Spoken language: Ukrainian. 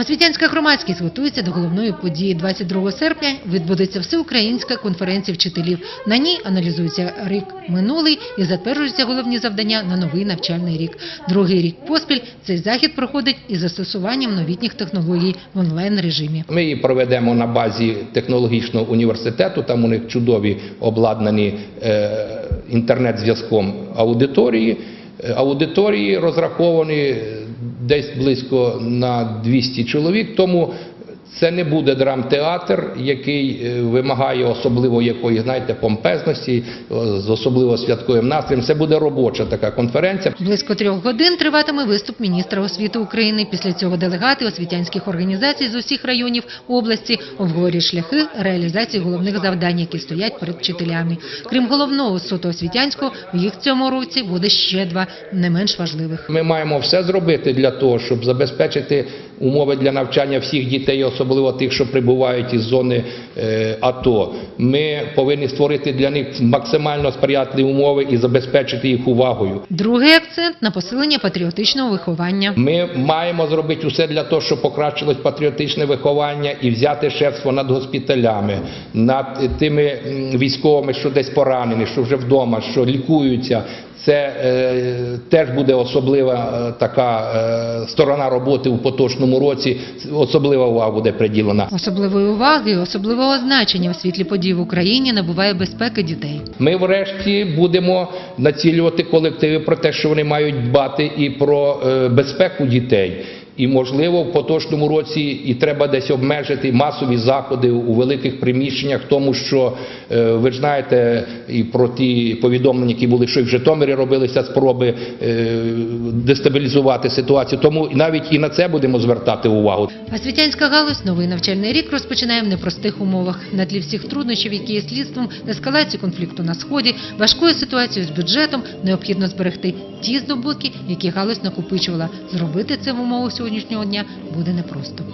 Освітянська громадськість готується до головної події. 22 серпня відбудеться всеукраїнська конференція вчителів. На ній аналізується рік минулий і затверджуються головні завдання на новий навчальний рік. Другий рік поспіль цей захід проходить із застосуванням новітніх технологій в онлайн режимі. Ми її проведемо на базі технологічного університету. Там у них чудові обладнані е, інтернет-зв'язком аудиторії. Е, Аудиторії розраховані е, десь близько на 200 чоловік. Тому це не буде драмтеатр, який е, вимагає особливо якої, знаєте, помпезності, з особливо святковим настроєм. Це буде робоча така конференція. Близько трьох годин триватиме виступ міністра освіти України. Після цього делегати освітянських організацій з усіх районів області обговорюють шляхи реалізації головних завдань, які стоять перед вчителями. Крім головного суто освітянського, в їх цьому році буде ще два не менш важливих. Ми маємо все зробити для того, щоб забезпечити умови для навчання всіх дітей, особливо тих, що прибувають із зони е, АТО. Ми повинні створити для них максимально сприятливі умови і забезпечити їх увагою. Другий акцент на посилення патріотичного виховання. Ми маємо зробити усе для того, щоб покращилось патріотичне виховання і взяти шефство над госпіталями, над тими військовими, що десь поранені, що вже вдома, що лікуються. Це е, теж буде особлива е, така е, сторона роботи у поточному році. Особлива увага буде приділена. Особливої уваги, особливого значення у світлі подій в Україні набуває безпека дітей. Ми врешті будемо націлювати колективи про те, що вони мають дбати і про е, безпеку дітей. І можливо в поточному році і треба десь обмежити масові заходи у великих приміщеннях, тому що е, ви ж знаєте і про ті повідомлення, які були, що і в Житомирі робилися спроби е, дестабілізувати ситуацію. Тому навіть і на це будемо звертати увагу. Освітянська галузь новий навчальний рік розпочинає в непростих умовах. На тлі всіх труднощів, які є слідством ескалації конфлікту на сході, важкою ситуацією з бюджетом, необхідно зберегти ті здобутки, які галузь накопичувала. Зробити це в умовах сьогоднішнього дня буде непросто.